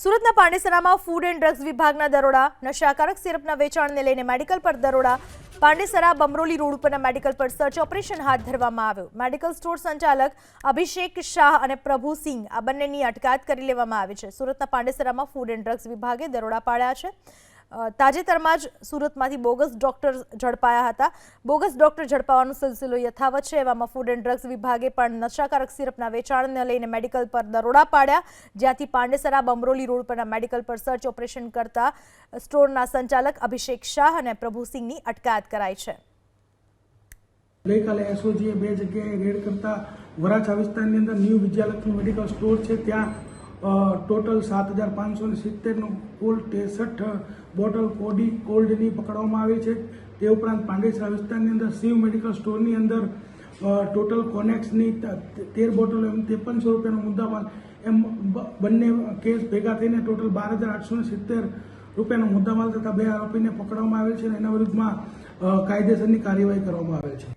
સુરતના પાંડેસરામાં food and drugs વિભાગના દરોડા, નશાકારક સિરપના વેચાણને લઈને મેડિકલ પર દરોડા. પાંડેસરા બમરોલી રોડ ઉપરના મેડિકલ પર સર્ચ ઓપરેશન હાથ ધરવામાં આવ્યું. મેડિકલ સ્ટોર સંચાલક અભિષેક શાહ અને પ્રભુ સિંહ આ બંનેની અટકાયત કરી લેવામાં આવી છે. સુરતના પાંડેસરામાં ફૂડ એન્ડ ડ્રગ્સ વિભાગે દરોડા પાડ્યા છે. તાજેતરમાં જ સુરતમાંથી બોગસ ડોક્ટર ઝડપાયા હતા. બોગસ ડોક્ટર ઝડપાવાનો સિલસિલો યથાવત છે. એવામાં ફૂડ એન્ડ ડ્રગ્સ વિભાગે પણ નશાકારક સિરપના વેચાણને લઈને મેડિકલ પર દરોડા પાડ્યા. જ્યાંથી પાંડેસરા બમરોલી રોડ પરના મેડિકલ પર સર્ચ ઓપરેશન કરતા સ્ટોરના સંચાલક અભિષેક શાહ અને પ્રભુસિંહની અટકાયત કરાઈ છે. ગઈકાલે એસઓજીએ બે જગ્યાએ રેડ કરતા વરાછા વિસ્તારની અંદર ન્યૂ વિદ્યાલક્ષ્મી મેડિકલ સ્ટોર છે. ત્યાં ટોટલ સાત હજાર પાંચસો ને સિત્તેરનું કુલ ત્રેસઠ બોટલ કોડી કોલ્ડની પકડવામાં આવી છે. તે ઉપરાંત પાંડેસરા વિસ્તારની અંદર શિવ મેડિકલ સ્ટોરની અંદર ટોટલ કોનેક્સની તેર બોટલો એમ ત્રેપનસો રૂપિયાનો મુદ્દામાલ એમ બંને કેસ ભેગા થઈને ટોટલ બાર હજાર આઠસો સિત્તેર રૂપિયાનો મુદ્દામાલ તથા બે આરોપીને પકડવામાં આવેલ છે અને એના વિરુદ્ધમાં કાયદેસરની કાર્યવાહી કરવામાં આવેલ છે.